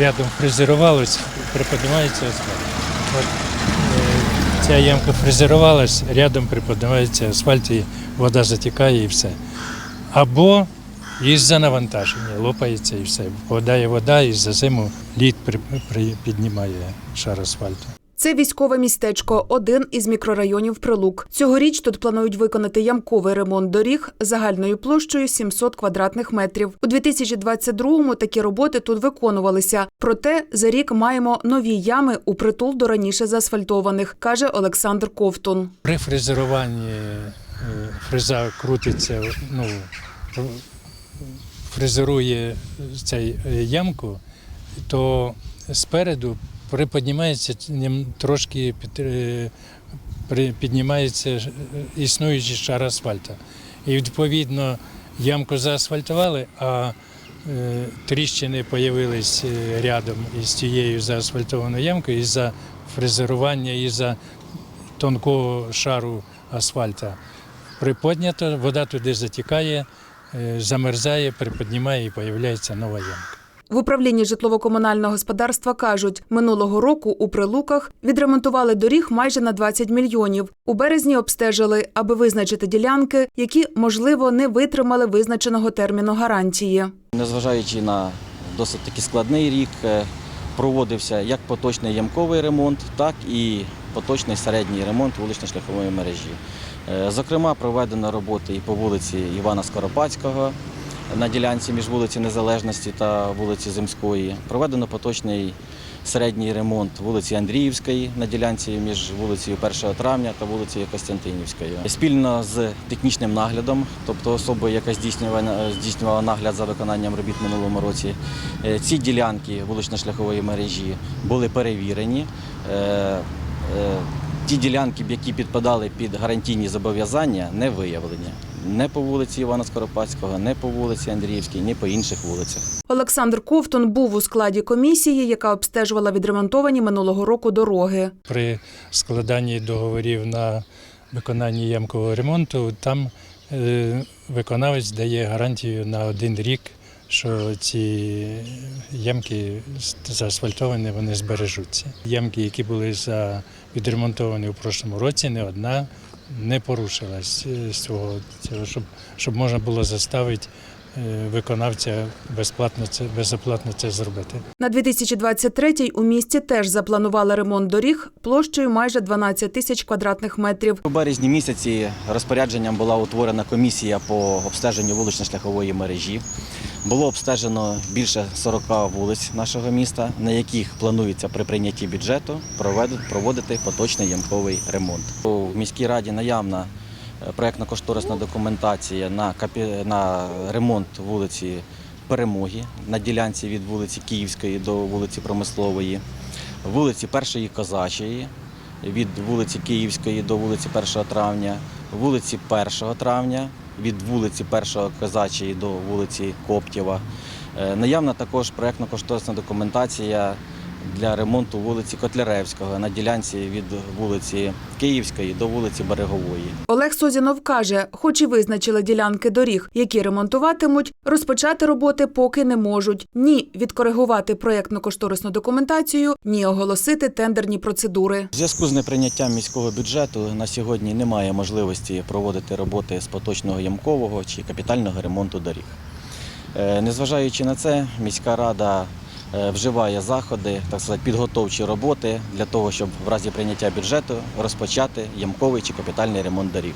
рядом фрезерувалось, приподнимається асфальт. От, е, ця ямка фрезерувалась, рядом приподнимається асфальт і вода затікає і все. Або із-за навантаження лопається і все. Впадає вода і за зиму лід піднімає шар асфальту. Це військове містечко, один із мікрорайонів Прилук. Цьогоріч тут планують виконати ямковий ремонт доріг загальною площею 700 квадратних метрів. У 2022-му такі роботи тут виконувалися. Проте за рік маємо нові ями у притул до раніше заасфальтованих, каже Олександр Ковтун. При фрезеруванні е, фреза крутиться, ну, фрезерує цей е, ямку, то спереду приподнімається трошки піднімається е, існуючий шар асфальту. І відповідно ямку заасфальтували, а е, тріщини з'явились рядом із тією заасфальтованою ямкою із-за фрезерування, із-за тонкого шару асфальта. Приподнято, вода туди затікає, е, замерзає, приподнімає і з'являється нова ямка. В управлінні житлово-комунального господарства кажуть, минулого року у прилуках відремонтували доріг майже на 20 мільйонів. У березні обстежили, аби визначити ділянки, які можливо не витримали визначеного терміну гарантії. Незважаючи на досить таки складний рік, е, проводився як поточний ямковий ремонт, так і поточний середній ремонт вулично-шляхової мережі. Е, Зокрема, проведено роботи і по вулиці Івана Скоропадського на ділянці між вулиці Незалежності та вулиці Земської. Проведено поточний середній ремонт вулиці Андріївської на ділянці між вулицею 1 травня та вулицею Костянтинівською. Спільно з технічним наглядом, тобто особою, яка здійснювала, нагляд за виконанням робіт минулому році, е, ці ділянки вулично-шляхової мережі були перевірені. Е, е, Ті ділянки, які підпадали під гарантійні зобов'язання, не виявлені. Не по вулиці Івана Скоропадського, не по вулиці Андріївській, ні по інших вулицях. Олександр Ковтун був у складі комісії, яка обстежувала відремонтовані минулого року дороги. При складанні договорів на виконання ямкового ремонту там е, виконавець дає гарантію на один рік, що ці ямки заасфальтовані, вони збережуться. Ямки, які були за відремонтовані у прошлому році, не одна не порушилась е, з цього, цього щоб, щоб можна було заставити е, виконавця безплатно це безоплатно це зробити. На 2023-й у місті теж запланували ремонт доріг площею майже 12 тисяч квадратних метрів. У березні місяці розпорядженням була утворена комісія по обстеженню вулично-шляхової мережі. Було обстежено більше 40 вулиць нашого міста, на яких планується при прийнятті бюджету проводити поточний ямковий ремонт. У міській раді наявна е, проєктно-кошторисна документація на, на ремонт вулиці Перемоги на ділянці від вулиці Київської до вулиці Промислової, вулиці Першої Козачої, від вулиці Київської до вулиці 1 травня, вулиці 1 травня, від вулиці 1 Козачої до вулиці Коптєва. Е, Наявна також проєктно-кошторисна документація для ремонту вулиці Котляревського на ділянці від вулиці Київської до вулиці Берегової. Олег Созінов каже, хоч і визначили ділянки доріг, які ремонтуватимуть, розпочати роботи поки не можуть. Ні відкоригувати проєктно-кошторисну документацію, ні оголосити тендерні процедури. В зв'язку з неприйняттям міського бюджету на сьогодні немає можливості проводити роботи з поточного ямкового чи капітального ремонту доріг. Е, Незважаючи на це, міська рада вживає заходи, так сказати, підготовчі роботи для того, щоб в разі прийняття бюджету розпочати ямковий чи капітальний ремонт доріг.